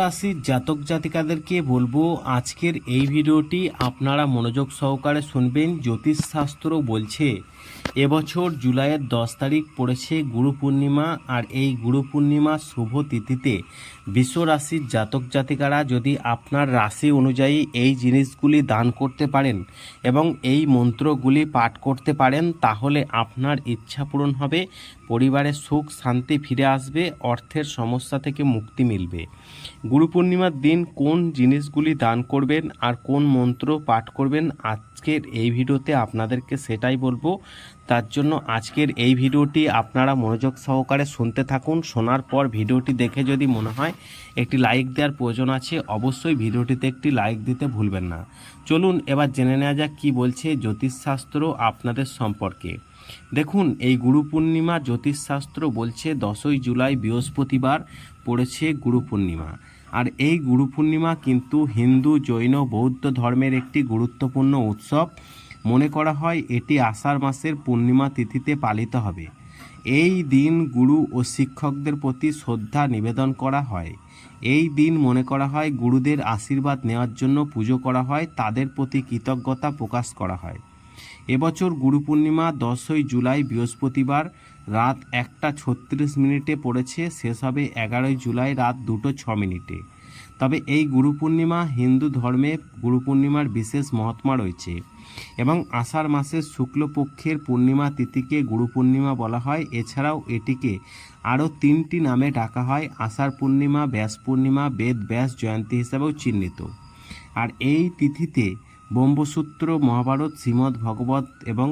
রাশির জাতক জাতিকাদেরকে বলব, আজকের এই ভিডিওটি আপনারা মনোযোগ সহকারে শুনবেন। জ্যোতিষশাস্ত্র বলছে, এবছর জুলাইয়ের দশ তারিখ পড়েছে গুরু পূর্ণিমা আর এই গুরু পূর্ণিমা শুভ তিথিতে রাশির জাতক জাতিকারা যদি আপনার রাশি অনুযায়ী এই জিনিসগুলি দান করতে পারেন এবং এই মন্ত্রগুলি পাঠ করতে পারেন, তাহলে আপনার ইচ্ছা পূরণ হবে পরিবারের সুখ শান্তি ফিরে আসবে, অর্থের সমস্যা থেকে মুক্তি মিলবে। গুরু পূর্ণিমার দিন কোন জিনিসগুলি দান করবেন আর কোন মন্ত্র পাঠ করবেন আজকের এই ভিডিওতে আপনাদেরকে সেটাই বলব। তার জন্য আজকের এই ভিডিওটি আপনারা মনোযোগ সহকারে শুনতে থাকুন। শোনার পর ভিডিওটি দেখে যদি মনে হয় একটি লাইক দেওয়ার প্রয়োজন আছে, অবশ্যই ভিডিওটিতে একটি লাইক দিতে ভুলবেন না। চলুন এবার জেনে নেওয়া যাক কী বলছে জ্যোতিষশাস্ত্র আপনাদের সম্পর্কে। দেখুন, এই গুরু পূর্ণিমা জ্যোতিষশাস্ত্র বলছে দশই জুলাই বৃহস্পতিবার পড়েছে গুরু পূর্ণিমা আর এই গুরু পূর্ণিমা কিন্তু হিন্দু, জৈন, বৌদ্ধ ধর্মের একটি গুরুত্বপূর্ণ উৎসব। মনে করা হয় এটি আষাঢ় মাসের পূর্ণিমা তিথিতে পালিত হবে। এই দিন গুরু ও শিক্ষকদের প্রতি শ্রদ্ধা নিবেদন করা হয়। এই দিন মনে করা হয় গুরুদের আশীর্বাদ নেওয়ার জন্য পুজো করা হয়, তাদের প্রতি কৃতজ্ঞতা প্রকাশ করা হয়। এবছর গুরু পূর্ণিমা দশই জুলাই বৃহস্পতিবার রাত একটা ছত্রিশ মিনিটে পড়েছে, শেষ হবে এগারোই জুলাই রাত দুটো ছ মিনিটে। তবে এই গুরু পূর্ণিমা হিন্দু ধর্মে গুরু পূর্ণিমার বিশেষ মহাত্মা রয়েছে এবং আষাঢ় মাসের শুক্লপক্ষের পূর্ণিমা তিথিকে গুরু পূর্ণিমা বলা হয়। এছাড়াও এটিকে আরও তিনটি নামে ডাকা হয়, আষাঢ় পূর্ণিমা, ব্যাস পূর্ণিমা, বেদ ব্যাস, জয়ন্তী হিসাবেও চিহ্নিত। আর এই তিথিতে ব্রহ্মসূত্র, মহাভারত, শ্রীমদ্ ভগবত এবং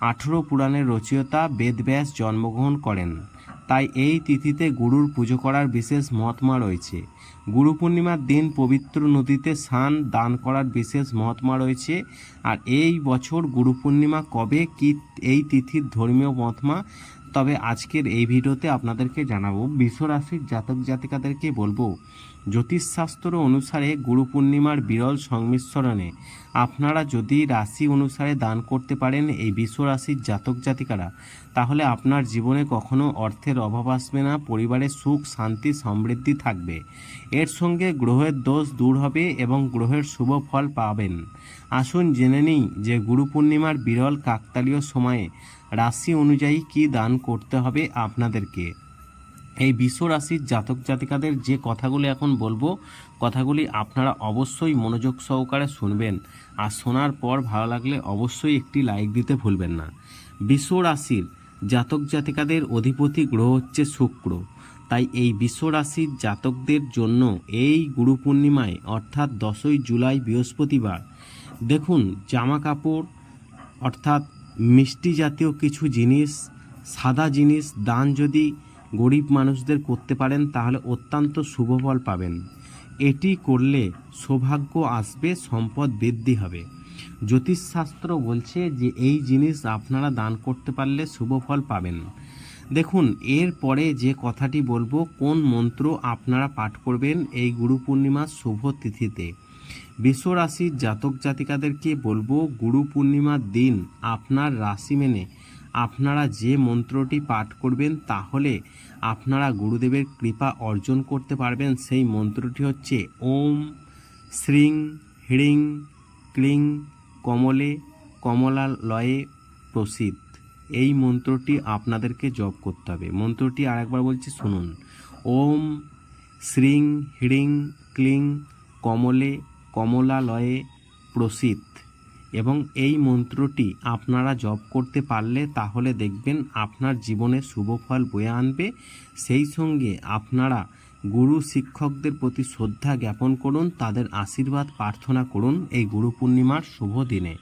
আঠেরো পুরাণের রচয়িতা বেদব্যাস জন্মগ্রহণ করেন। তাই এই তিথিতে গুরুর পুজো করার বিশেষ মহাত্মা রয়েছে। গুরু পূর্ণিমার দিন পবিত্র নদীতে স্নান, দান করার বিশেষ মহাত্মা রয়েছে। আর এই বছর গুরু পূর্ণিমা কবে, কি এই তিথির ধর্মীয় মহাত্মা? তবে আজকের এই ভিডিওতে আপনাদেরকে জানাব, বিশ্বরাশির জাতক জাতিকাদেরকে বলব জ্যোতিষশাস্ত্র অনুসারে গুরু পূর্ণিমার বিরল সংমিশ্রণে আপনারা যদি রাশি অনুসারে দান করতে পারেন এই বিশ্ব রাশির জাতক জাতিকারা, তাহলে আপনার জীবনে কখনো অর্থের অভাব আসবে না পরিবারের সুখ, শান্তি, সমৃদ্ধি থাকবে। এর সঙ্গে গ্রহের দোষ দূর হবে এবং গ্রহের শুভ ফল পাবেন। আসুন জেনে নিই যে গুরু পূর্ণিমার বিরল কাকতালীয় সময়ে রাশি অনুযায়ী কি দান করতে হবে আপনাদেরকে। এই বিশ্ব রাশির জাতক জাতিকাদের যে কথাগুলি এখন বলব, কথাগুলি আপনারা অবশ্যই মনোযোগ সহকারে শুনবেন। আর শোনার পর ভালো লাগলে অবশ্যই একটি লাইক দিতে ভুলবেন না। বিশ্ব রাশির জাতক জাতিকাদের অধিপতি গ্রহ হচ্ছে শুক্র। তাই এই বিশ্ব রাশির জাতকদের জন্য এই গুরু পূর্ণিমায়, অর্থাৎ দশই জুলাই বৃহস্পতিবার, দেখুন জামা কাপড়, অর্থাৎ মিষ্টি জাতীয় কিছু জিনিস, সাদা জিনিস, দান যদি গরিব মানুষদের করতে পারেন, তাহলে অত্যন্ত শুভ ফল পাবেন। এটি করলে সৌভাগ্য আসবে, সম্পদ বৃদ্ধি হবে। জ্যোতিষশাস্ত্র বলছে যে এই জিনিস আপনারা দান করতে পারলে শুভ ফল পাবেন। দেখুন, এর পরে যে কথাটি বলব, কোন মন্ত্র আপনারা পাঠ করবেন এই গুরু পূর্ণিমার শুভ তিথিতে? বিশ্ব রাশির জাতক জাতিকাদেরকে বলব, গুরু পূর্ণিমার দিন আপনার রাশি মেনে আপনারা যে মন্ত্রটি পাঠ করবেন তাহলে আপনারা গুরুদেবের কৃপা অর্জন করতে পারবেন। সেই মন্ত্রটি হচ্ছে ওম শ্রীং হ্রিং ক্লিং কমলে কমলালয়ে প্রসিদ্ধ। এই মন্ত্রটি আপনাদেরকে জপ করতে হবে। মন্ত্রটি আরেকবার বলছি, শুনুন। ওম শ্রীং হ্রিং ক্লিং কমলে কমলালয়ে প্রসিদ্ধ। এবং এই মন্ত্রটি আপনারা জপ করতে পারলে তাহলে দেখবেন আপনার জীবনে শুভ ফল বয়ে আনবে। সেই সঙ্গে আপনারা গুরু শিক্ষকদের প্রতি শ্রদ্ধা জ্ঞাপন করুন, তাদের আশীর্বাদ প্রার্থনা করুন এই গুরু পূর্ণিমার শুভ দিনে।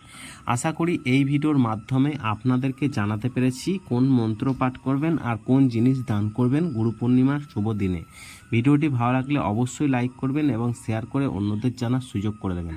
আশা করি এই ভিডিওর মাধ্যমে আপনাদেরকে জানাতে পেরেছি কোন মন্ত্র পাঠ করবেন আর কোন জিনিস দান করবেন গুরু পূর্ণিমার শুভ দিনে। ভিডিওটি ভালো লাগলে অবশ্যই লাইক করবেন এবং শেয়ার করে অন্যদের জানার সুযোগ করে দেবেন।